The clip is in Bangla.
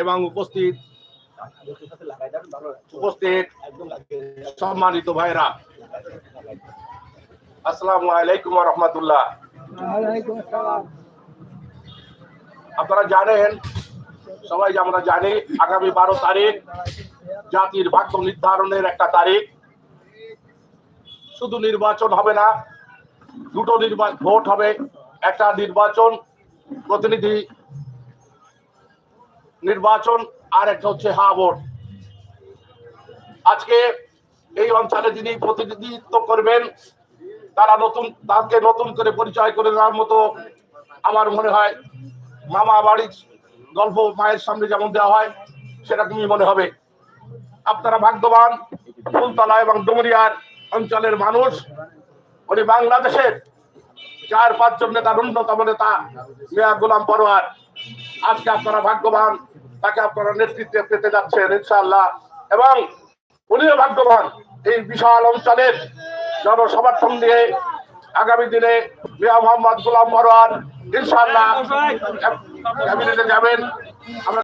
এবং উপস্থিত উপস্থিত সম্মানিত ভাইরা। আসসালামু আলাইকুম রহমতুল্লাহ। আপনারা জানেন, সবাই আমরা জানি, আগামী বারো তারিখ জাতির ভাগ্য নির্ধারণের একটা তারিখ। শুধু নির্বাচন হবে না, দুটো নির্বাচন ভোট হবে। একটা নির্বাচন প্রতিনিধি নির্বাচন আর একটা হচ্ছে হা ভোট। আজকে এই অঞ্চলে যিনি প্রতিনিধিত্ব করবেন, তারা নতুন, তাকে নতুন করে পরিচয় করে দেওয়ার মতো আমার মনে হয় মামা বাড়ির গল্প মায়ের সামনে যেমন দেওয়া হয়, সেরকমই মনে হবে। আপনারা ভাগ্যবান, ফুলতলা এবং ডুমরিয়ার অঞ্চলের মানুষ, উনি বাংলাদেশের চার পাঁচজন নেতার অন্যতম নেতা, মেয়া গোলাম পরোয়ার। আজকে আপনারা ভাগ্যবান, তাকে আপনারা নেতৃত্বে পেতে যাচ্ছেন ইনশাআল্লাহ। এবং উনিও ভাগ্যবান, এই বিশাল অঞ্চলের জনসমর্থন দিয়ে আগামী দিনে মিয়া মোহাম্মদ গোলাম মরওয়ার ইনশাআল্লাহ ক্যাবিনেটে যাবেন।